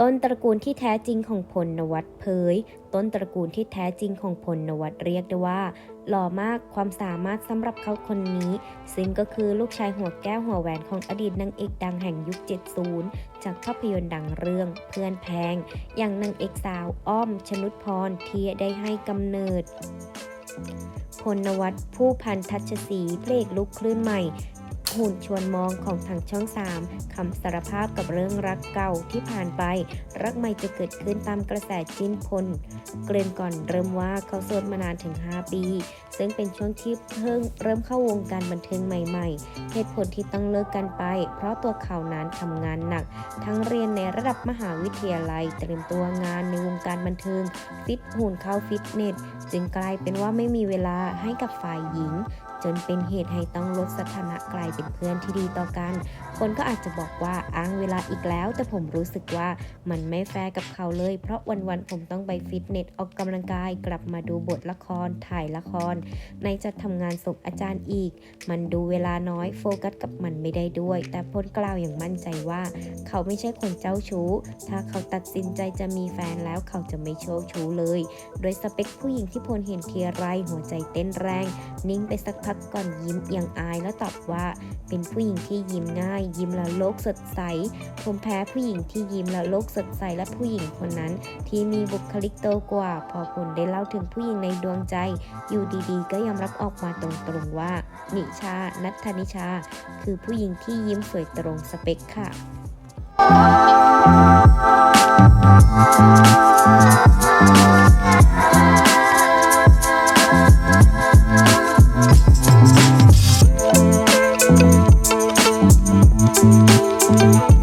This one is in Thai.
ต้นตระกูลที่แท้จริงของพลนวัตเผย ต้นตระกูลที่แท้จริงของพลนวัตเรียกได้ว่า หล่อมากความสามารถสำหรับเขาคนนี้ ซึ่งก็คือลูกชายหัวแก้วหัวแหวนของอดีตนางเอกดังแห่งยุค 70 จากภาพยนตร์ดังเรื่องเพื่อนแพง อย่างนางเอกสาวอ้อมชนุดพรที่ได้ให้กำเนิดพลนวัตผู้พันทัชศรีเพลงลุกคลื่นใหม่ หุ่นชวนมองของทางช่อง 3 คำสารภาพกับเรื่องรักเก่าที่ผ่านไป รักใหม่จะเกิดขึ้นตามกระแสจิ้นพล เกรนก่อนเริ่มว่าเขาโสดมานานถึง 5 ปี ซึ่งเป็นช่วงที่เพิ่งเริ่มเข้าวงการบันเทิงใหม่ ๆ เหตุผลที่ต้องเลิกกันไป เพราะตัวเขานั้นทำงานหนัก ทั้งเรียนในระดับมหาวิทยาลัย เตรียมตัวงานในวงการบันเทิง ฟิตหุ่นเข้าฟิตเนส จึงกลายเป็นว่าไม่มีเวลาให้กับฝ่ายหญิง จนเป็นเหตุให้ต้องลดสถานะกลายเป็นเพื่อนที่ดีต่อกัน คนก็อาจจะบอกว่าอ้างเวลาอีกแล้ว แต่ผมรู้สึกว่ามันไม่แฟร์กับเขาเลย เพราะวันๆผมต้องไปฟิตเนสออกกำลังกายกลับมาดูบทละครถ่ายละคร ในจะทำงานส่งอาจารย์อีก มันดูเวลาน้อยโฟกัสกับมันไม่ได้ด้วย แต่พลกล่าวอย่างมั่นใจว่า เขาไม่ใช่คนเจ้าชู้ ถ้าเขาตัดสินใจจะมีแฟนแล้วเขาจะไม่โชคชู้เลย โดยสเปคผู้หญิงที่พลเห็นทีไรหัวใจเต้นแรง นิ่งไปสักพักก่อนยิ้มเอียงอายแล้วตอบว่าเป็นผู้หญิงที่ยิ้มง่าย ยิ้มแล้วโลกสดใส ผมแพ้ผู้หญิงที่ยิ้มแล้วโลกสดใสและผู้หญิงคนนั้น ที่มีบุคลิกโตกว่า พอผลได้เล่าถึงผู้หญิงในดวงใจ อยู่ดีๆ ก็ยอมรับออกมาตรงๆว่า นิชา นัทธนิชา คือผู้หญิงที่ยิ้มสวยตรงสเปคค่ะ Música